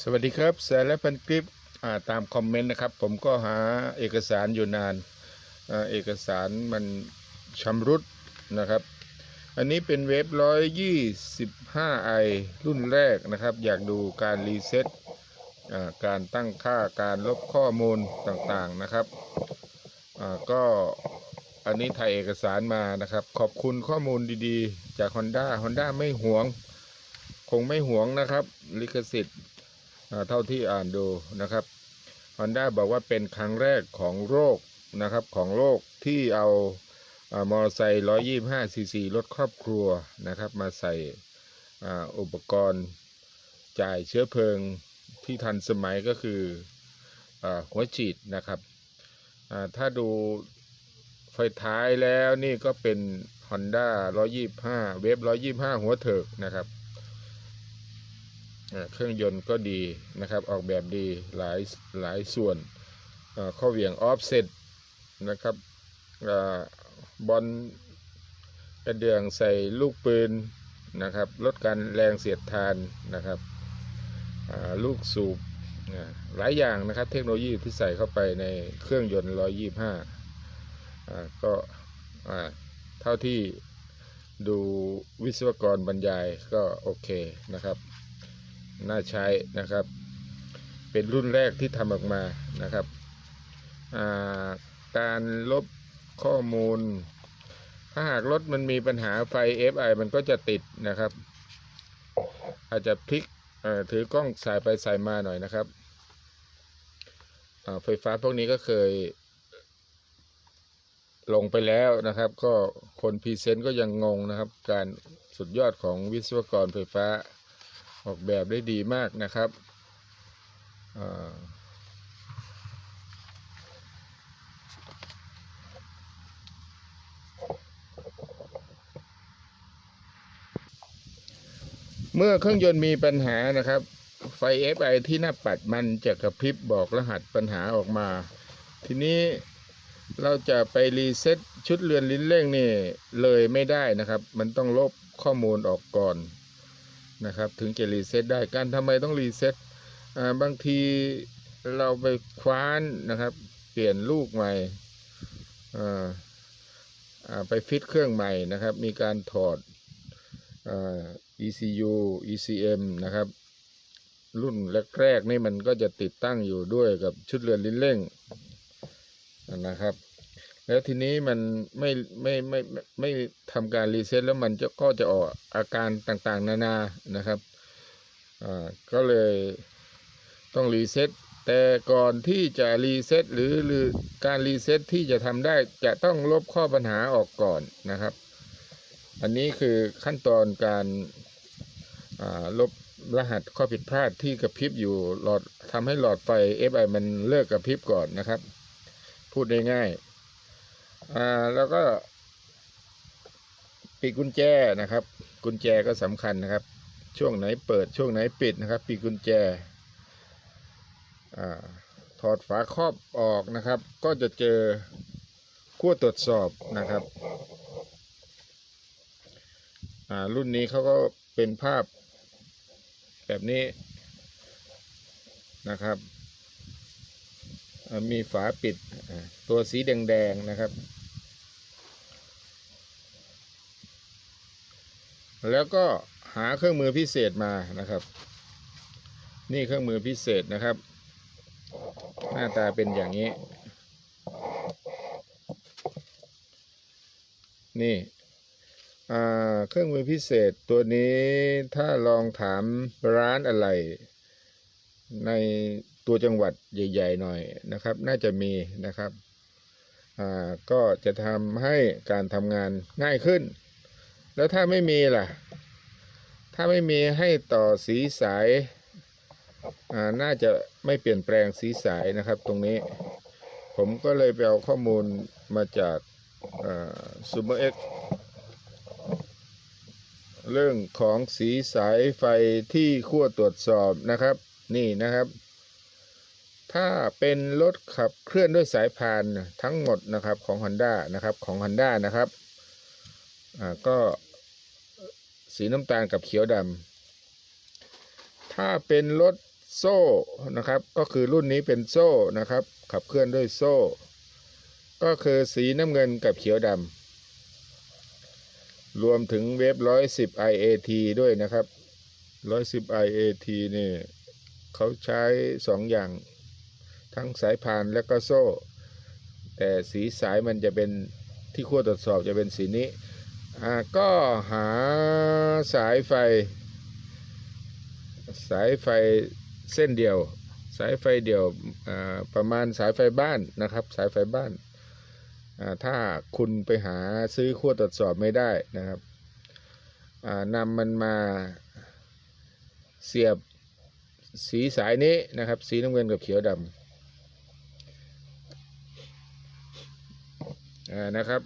สวัสดีครับแสและพันคลิปตามคอมเมนต์นะครับ ผมก็หาเอกสารอยู่นานอเอกสารมันชำรุดนะครับ อันนี้เป็นเว็บร้อยยี่สิบห้าไอรุ่นแรกนะครับ อยากดูการรีเซ็ตการตั้งค่าการลบข้อมูลต่างๆนะครับก็อันนี้ถ่ายเอกสารมานะครับ ขอบคุณข้อมูลดีๆ จาก Honda Honda ไม่หวง คงไม่หวงนะครับ ลิขสิทธิ์ เท่าที่อ่านดูนะครับ Honda บอกว่าเป็นครั้งแรกของโลกนะครับของโลกที่เอาอามอเตอร์ไซค์125ซีซีรถครอบครัวนะครับ มาใส่อุปกรณ์จ่ายเชื้อเพลิงที่ทันสมัยก็คืออหัวฉีดนะครับ ถ้าดูไฟท้ายแล้วนี่ก็เป็น Honda 125 เวฟ125 หัวเถิกนะครับ เครื่องยนต์ก็ดีนะครับออกแบบดีหลายหลายส่วนข้อเหวี่ยงออฟเซตนะครับอบอลกระเดื่องใส่ลูกปืนนะครับลดการแรงเสียดทานนะครับลูกสูบหลายอย่างนะครับเทคโนโลยีที่ใส่เข้าไปในเครื่องยนต์ 125อ่าก็เท่าที่ดูวิศวกรบรรยายก็โอเคนะครับ น่าใช้นะครับ เป็นรุ่นแรกที่ทำออกมานะครับาการลบข้อมูล ถ้าหากรถมันมีปัญหาไฟ FI มันก็จะติดนะครับ อาจจะพลิกถือกล้องสายไปสายมาหน่อยนะครับไฟฟ้าพวกนี้ก็เคย ลงไปแล้วนะครับ ก็คนพรีเซนต์ก็ยังงงนะครับ การสุดยอดของวิศวกรไฟฟ้า ออกแบบได้ดีมากนะครับเมื่อเครื่องยนต์มีปัญหานะครับ ไฟ FI ที่หน้าปัดมันจะกระพริบบอกรหัสปัญหาออกมา ทีนี้เราจะไปรีเซ็ตชุดเรือนลิ้นเร่งนี่เลยไม่ได้นะครับ มันต้องลบข้อมูลออกก่อน นะครับ ถึงจะรีเซ็ตได้การทำไมต้องรีเซ็ตบางทีเราไปคว้านนะครับ เปลี่ยนลูกใหม่ไปฟิตเครื่องใหม่นะครับ มีการถอดอ ECU ECM นะครับ รุ่นแรกๆนี่มันก็จะติดตั้งอยู่ด้วยกับชุดเรือนลิ้นเร่งนะครับ แล้วทีนี้มันไม่ไม่ไม่ไม่ไม่ทำการรีเซ็ตแล้วมันจะก็จะออกอาการต่างๆ นานานะครับอ่าก็เลยต้องรีเซ็ตแต่ก่อนที่จะรีเซ็ตหรือหรือการรีเซ็ตที่จะทำได้จะต้องลบข้อปัญหาออกก่อนนะครับ อันนี้คือขั้นตอนการลบรหัสข้อผิดพลาดที่กระพริบอยู่หลอดทำให้หลอดไฟ FI มันเลิกกระพริบก่อนนะครับ พูดง่าย อ่าแล้วก็ปีกกุญแจนะครับ กุญแจก็สำคัญนะครับ ช่วงไหนเปิดช่วงไหนปิดนะครับ ปีกกุญแจอ่าถอดฝาครอบออกนะครับ ก็จะเจอขั้วตรวจสอบนะครับอ่ารุ่นนี้เขาก็เป็นภาพแบบนี้นะครับ มีฝาปิดตัวสีแดงๆนะครับ แล้วก็หาเครื่องมือพิเศษมานะครับ นี่เครื่องมือพิเศษนะครับ หน้าตาเป็นอย่างนี้ นี่เครื่องมือพิเศษตัวนี้ถ้าลองถามร้านอะไร ในตัวจังหวัดใหญ่ ๆ หน่อยนะครับ น่าจะมีนะครับก็จะทำให้การทำงานง่ายขึ้น แล้วถ้าไม่มีล่ะ ถ้าไม่มีให้ต่อสีสาย อ่า น่าจะไม่เปลี่ยนแปลงสีสายนะครับ ตรงนี้ ผมก็เลยไปเอาข้อมูลมาจากซูเปอร์เอ็กเรื่องของสีสายไฟที่ขั้วตรวจสอบนะครับ นี่นะครับ ถ้าเป็นรถขับเคลื่อนด้วยสายพานทั้งหมดนะครับของ Honda นะครับของ Honda นะครับ อ่าก็สีน้ำตาลกับเขียวดำถ้าเป็นรถโซ่นะครับ ก็คือรุ่นนี้เป็นโซ่นะครับ ขับเคลื่อนด้วยโซ่ ก็คือสีน้ำเงินกับเขียวดำรวมถึงเว็บร้อยสิบ IAT ด้วยนะครับร้อยสิบ IAT นี่เขาใช้สองอย่าง ทั้งสายพานและก็โซ่ แต่สีสายมันจะเป็นที่ขั้วตรวจสอบจะเป็นสีนี้ ก็หาสายไฟ สายไฟเส้นเดียว สายไฟเดียวประมาณสายไฟบ้านนะครับ สายไฟบ้าน ถ้าคุณไปหาซื้อขั้วตรวจสอบไม่ได้นะครับนำมันมาเสียบสีสายนี้นะครับ สีน้ำเงินกับเขียวดำนะครับ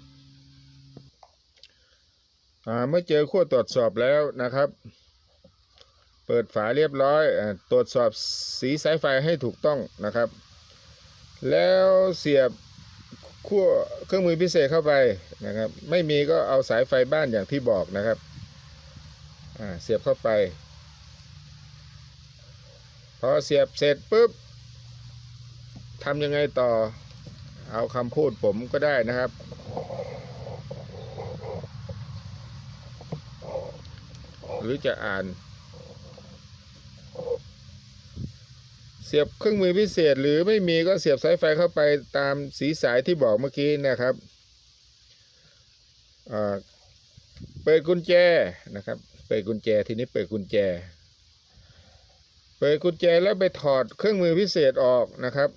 เมื่อเจอขั้วตรวจสอบแล้วนะครับ เปิดฝาเรียบร้อยตรวจสอบสีสายไฟให้ถูกต้องนะครับ แล้วเสียบขั้วเครื่องมือพิเศษเข้าไปนะครับ ไม่มีก็เอาสายไฟบ้านอย่างที่บอกนะครับเสียบเข้าไป พอเสียบเสร็จปุ๊บทำยังไงต่อเอาคำพูดผมก็ได้นะครับ หรือจะอ่าน เสียบเครื่องมือพิเศษหรือไม่มีก็เสียบสายไฟเข้าไปตามสีสายที่บอกเมื่อกี้นะครับเปิดกุญแจนะครับ เปิดกุญแจทีนี้เปิดกุญแจ เปิดกุญแจแล้วไปถอดเครื่องมือพิเศษออกนะครับ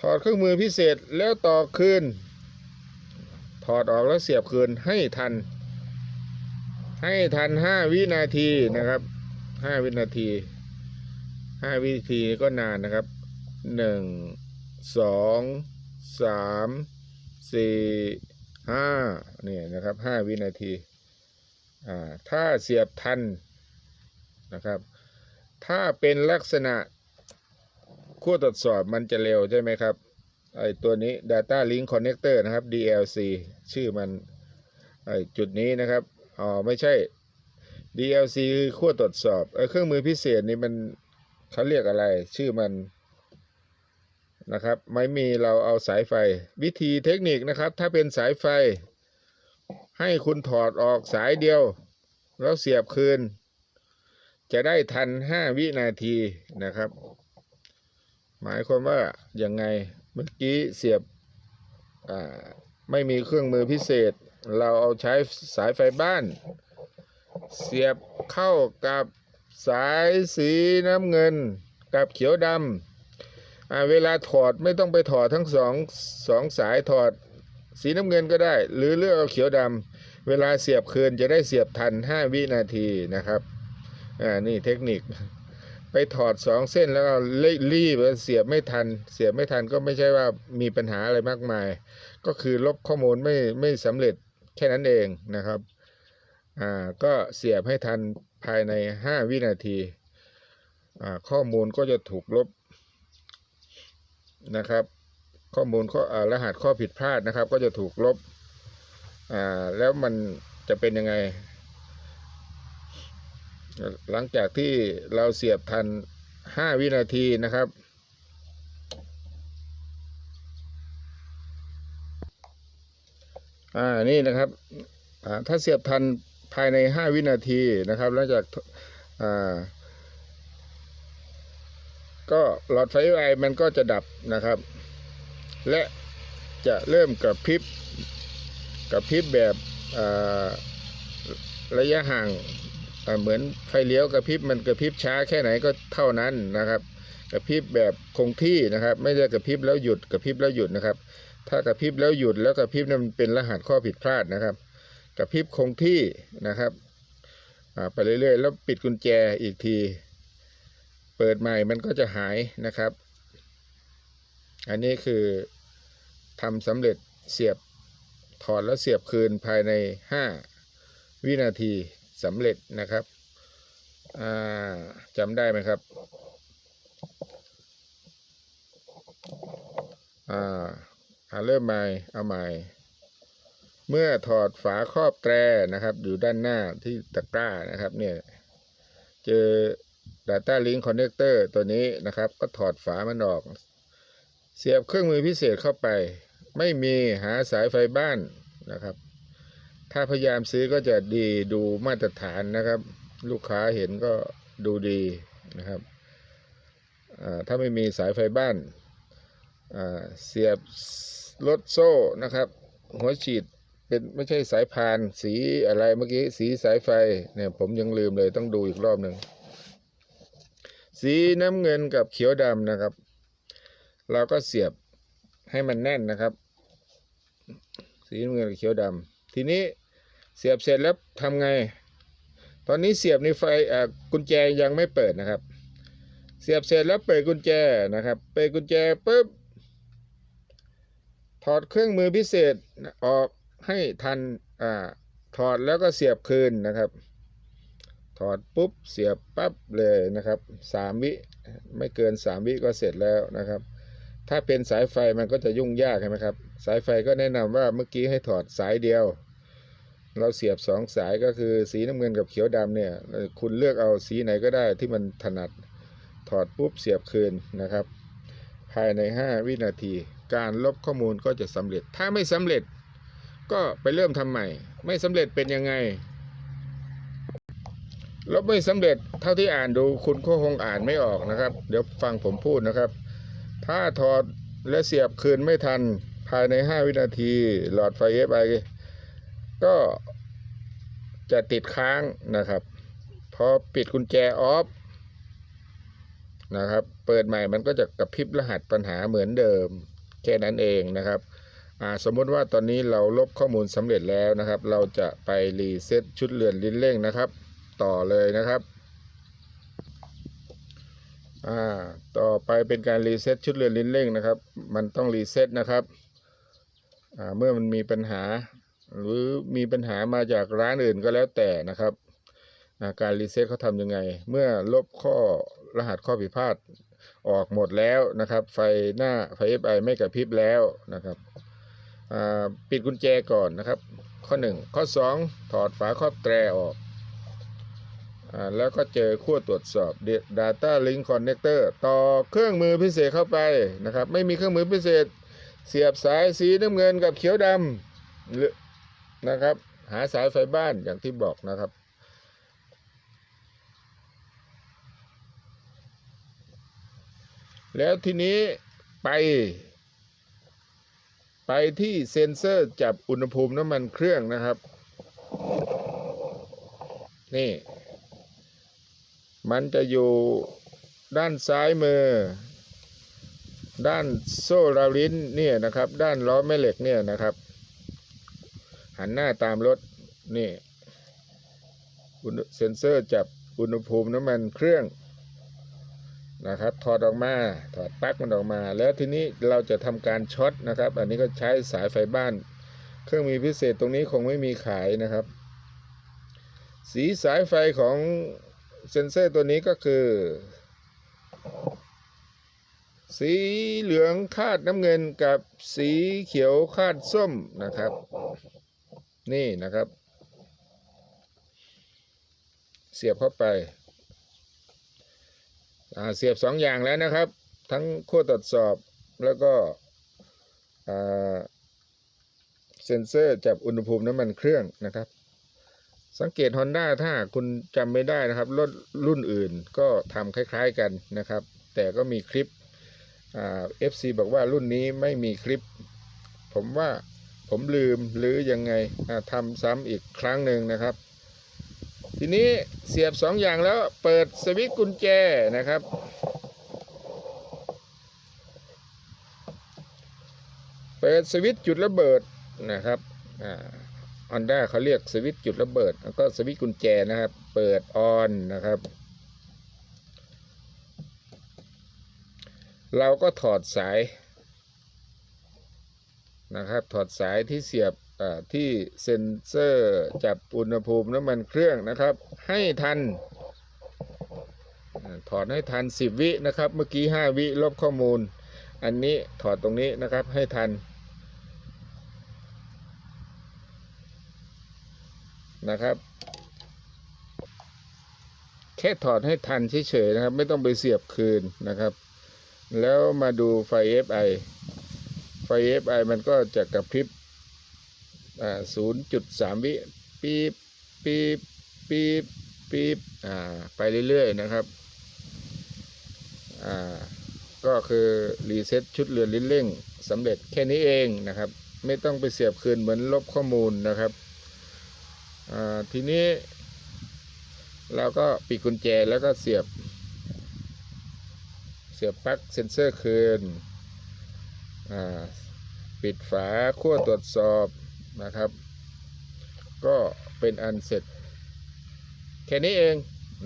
ถอดเครื่องมือพิเศษแล้วต่อคืน ถอดออกแล้วเสียบคืนให้ทัน ให้ทันห้าวินาทีนะครับห้าวินาทีห้าวินาทีก็นานนะครับหนึ่งสองสามสี่ห้าเนี่ยนะครับห้าวินาทีอ่าถ้าเสียบทันนะครับ ถ้าเป็นลักษณะขั้วตรวจสอบมันจะเร็วใช่ไหมครับ ไอตัวนี้ Data Link Connector นะครับ DLC ชื่อมันไอจุดนี้นะครับ อ๋อ ไม่ใช่ DLC คือขั้วตรวจสอบไอเครื่องมือพิเศษนี่มันเขาเรียกอะไร ชื่อมันนะครับ ไม่มีเราเอาสายไฟ วิธีเทคนิคนะครับ ถ้าเป็นสายไฟ ให้คุณถอดออกสายเดียว แล้วเสียบคืน จะได้ทัน 5 วินาทีนะครับ หมายความว่ายังไง เมื่อกี้เสียบไม่มีเครื่องมือพิเศษ เราเอาใช้สายไฟบ้าน เสียบเข้ากับสายสีน้ำเงินกับเขียวดำเวลาถอดไม่ต้องไปถอดทั้งสองสองสายถอดสีน้ำเงินก็ได้ หรือเลือกเอาเขียวดำเวลาเสียบคืนจะได้เสียบทัน 5 วินาทีนะครับอ่านี่เทคนิค ไปถอดสองเส้นแล้วก็รีบเสียบไม่ทัน เสียบไม่ทันก็ไม่ใช่ว่ามีปัญหาอะไรมากมาย ก็คือลบข้อมูลไม่ไม่สำเร็จแค่นั้นเองนะครับอ่าก็เสียบให้ทันภายใน 5 วินาทีอ่าข้อมูลก็จะถูกลบนะครับ ข้อมูลข้อรหัสข้อผิดพลาดนะครับ ก็จะถูกลบอ่าแล้วมันจะเป็นยังไง หลังจากที่เราเสียบทัน 5 วินาทีนะครับ อ่า นี่นะครับอ่าถ้าเสียบทันภายใน 5 วินาทีนะครับ หลังจาก อ่า ก็หลอดไฟไอมันก็จะดับนะครับ และจะเริ่มกับพริบกับพริบแบบอ่าระยะห่าง เหมือนไฟเลี้ยวกระพริบมันกระพริบช้าแค่ไหนก็เท่านั้นนะครับ กระพริบแบบคงที่นะครับ ไม่ได้กระพริบแล้วหยุดกระพริบแล้วหยุดนะครับ ถ้ากระพริบแล้วหยุดแล้วกระพริบนั้นมันเป็นรหัสข้อผิดพลาดนะครับ กระพริบคงที่นะครับอ่าไปเรื่อยๆ แล้วปิดกุญแจอีกที เปิดใหม่มันก็จะหายนะครับ อันนี้คือทำสำเร็จเสียบถอดแล้วเสียบคืนภายใน 5 วินาที สำเร็จนะครับจำได้ไหมครับอ่าอ่าเริ่มใหม่เอาใหม่ เมื่อถอดฝาครอบแตรนะครับ อยู่ด้านหน้าที่ตะกร้านะครับ เนี่ย เจอ Data Link Connector ตัวนี้นะครับ ก็ถอดฝามันออก เสียบเครื่องมือพิเศษเข้าไป ไม่มีหาสายไฟบ้านนะครับ ถ้าพยายามซื้อก็จะดีดูมาตรฐานนะครับ ลูกค้าเห็นก็ดูดีนะครับ ถ้าไม่มีสายไฟบ้านาเสียบรถโซ่นะครับ หัวฉีดเป็นไม่ใช่สายพานสีอะไรเมื่อกี้สีสายไฟเนี่ยผมยังลืมเลยต้องดูอีกรอบหนึ่งสีน้ำเงินกับเขียวดำนะครับ เราก็เสียบให้มันแน่นนะครับ สีน้ำเงินกับเขียวดำ ทีนี้เสียบเสร็จแล้วทำไง ตอนนี้เสียบในไฟกุญแจยังไม่เปิดนะครับ เสียบเสร็จแล้วเปิดกุญแจนะครับ เปิดกุญแจปุ๊บถอดเครื่องมือพิเศษออกให้ทันอ่าถอดแล้วก็เสียบคืนนะครับ ถอดปุ๊บเสียบปั๊บเลยนะครับสามวิไม่เกินสามวิก็เสร็จแล้วนะครับ ถ้าเป็นสายไฟมันก็จะยุ่งยากใช่ไหมครับ สายไฟก็แนะนำว่าเมื่อกี้ให้ถอดสายเดียว เราเสียบสองสายก็คือสีน้ำเงินกับเขียวดำเนี่ย คุณเลือกเอาสีไหนก็ได้ที่มันถนัดถอดปุ๊บเสียบคืนนะครับ ภายใน 5 วินาที การลบข้อมูลก็จะสำเร็จ ถ้าไม่สำเร็จก็ไปเริ่มทำใหม่ ไม่สำเร็จเป็นยังไง ลบไม่สำเร็จเท่าที่อ่านดูคุณก็คงอ่านไม่ออกนะครับ เดี๋ยวฟังผมพูดนะครับ ถ้าถอดและเสียบคืนไม่ทันภายใน 5 วินาที หลอดไฟ FI ก็จะติดค้างนะครับ พอปิดกุญแจออฟนะครับ เปิดใหม่มันก็จะกระพริบรหัสปัญหาเหมือนเดิม แค่นั้นเองนะครับสมมติว่าตอนนี้เราลบข้อมูลสำเร็จแล้วนะครับ เราจะไปรีเซ็ตชุดเรือนลิ้นเร่งนะครับ ต่อเลยนะครับต่อไปเป็นการรีเซ็ตชุดเรือนลิ้นเร่งนะครับ มันต้องรีเซ็ตนะครับเมื่อมันมีปัญหา หรือมีปัญหามาจากร้านอื่นก็แล้วแต่นะครับการรีเซ็ตเขาทำยังไง เมื่อลบข้อรหัสข้อผิดพลาดออกหมดแล้วนะครับ ไฟหน้าไฟ FI ไม่กระพริบแล้วนะครับปิดกุญแจก่อนนะครับ ข้อ 1 ข้อ 2 ถอดฝาครอบแตรออกอแล้วก็เจอขั้วตรวจสอบ Data Link Connector ต่อเครื่องมือพิเศษเข้าไปนะครับ ไม่มีเครื่องมือพิเศษ เสียบสายสีน้ำเงินกับเขียวดำหรือ นะครับ หาสายไฟบ้านอย่างที่บอกนะครับ แล้วทีนี้ไป ไปที่เซ็นเซอร์จับอุณหภูมิน้ำมันเครื่องนะครับ นี่ มันจะอยู่ด้านซ้ายมือ ด้านโซ่ราวลิ้นเนี่ยนะครับ ด้านล้อแม่เหล็กเนี่ยนะครับ หันหน้าตามรถนี่เซ็นเซอร์จับอุณหภูมิน้ำมันเครื่องนะครับ ถอดออกมา ถอดปลั๊กมันออกมา แล้วทีนี้เราจะทำการช็อตนะครับ อันนี้ก็ใช้สายไฟบ้าน เครื่องมีพิเศษตรงนี้คงไม่มีขายนะครับ สีสายไฟของเซ็นเซอร์ตัวนี้ก็คือ สีเหลืองคาดน้ำเงินกับสีเขียวคาดส้มนะครับ นี่นะครับ เสียบเข้าไปาเสียบสองอย่างแล้วนะครับ ทั้งขั้วตรวจสอบแล้วก็เซ็นเซอร์จับอุณหภูมิน้ำมันเครื่องนะครับ สังเกต Honda ถ้าคุณจำไม่ได้นะครับรถรุ่นอื่นก็ทำคล้ายๆกันนะครับ แต่ก็มีคลิปเอ่า FC บอกว่ารุ่นนี้ไม่มีคลิป ผมว่า ผมลืมหรือยังไงอ่าทำซ้ำอีกครั้งหนึ่งนะครับ ทีนี้เสียบสองอย่างแล้วเปิดสวิตช์กุญแจนะครับ เปิดสวิตช์จุดระเบิดนะครับอ่าฮอนด้าเขาเรียกสวิตช์จุดระเบิด แล้วก็สวิตช์กุญแจนะครับ เปิดออนนะครับ เราก็ถอดสาย นะครับ ถอดสายที่เสียบที่เซ็นเซอร์จับอุณหภูมิน้ำมันเครื่องนะครับ ให้ทัน ถอดให้ทัน 10 วินะครับ เมื่อกี้ 5 วิลบข้อมูล อันนี้ถอดตรงนี้นะครับให้ทันนะครับ แค่ถอดให้ทันเฉยๆนะครับ ไม่ต้องไปเสียบคืนนะครับ แล้วมาดูไฟ FI ไฟ FI มันก็จะกระพริบอ่า0.3วิปีบปีบปีบปีบอ่าไปเรื่อยๆนะครับอ่าก็คือรีเซ็ตชุดเรือนลิ้นเร่งสำเร็จแค่นี้เองนะครับ ไม่ต้องไปเสียบคืนเหมือนลบข้อมูลนะครับทีนี้ เราก็ปิดกุญแจแล้วก็เสียบ เสียบปลั๊กเซ็นเซอร์คืน ปิดฝาขั้วตรวจสอบนะครับ ก็เป็นอันเสร็จ แค่นี้เอง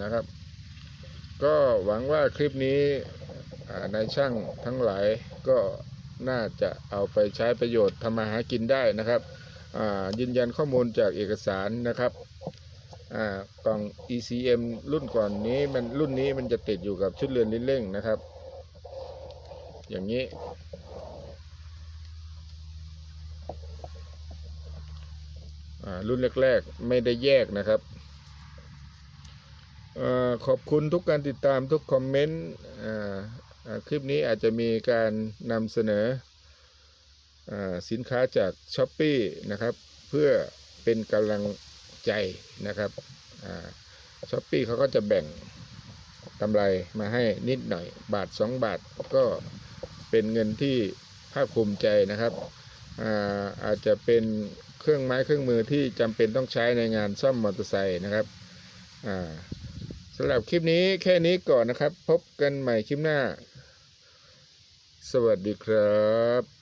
นะครับ ก็หวังว่าคลิปนี้นายช่างทั้งหลายก็น่าจะเอาไปใช้ประโยชน์ทำมาหากินได้นะครับยืนยันข้อมูลจากเอกสารนะครับกล่อง ECM รุ่นก่อนนี้มันรุ่นนี้มันจะติดอยู่กับชุดเรือนลิ้นเร่งนะครับ อย่างนี้ อ่า รุ่นแรกๆ ไม่ได้แยกนะครับอขอบคุณทุกการติดตามทุกคอมเมนต์คลิปนี้อาจจะมีการนำเสนออสินค้าจาก s h อ p e e นะครับ เพื่อเป็นกำลังใจนะครับช้อปปี้เขาก็จะแบ่งกำไรมาให้นิดหน่อย บาท 2 บาทก็เป็นเงินที่ภาคภูมิใจนะครับอาอาจจะเป็น เครื่องไม้เครื่องมือที่จำเป็นต้องใช้ในงานซ่อมมอเตอร์ไซค์นะครับอ่าสำหรับคลิปนี้แค่นี้ก่อนนะครับ พบกันใหม่คลิปหน้า สวัสดีครับ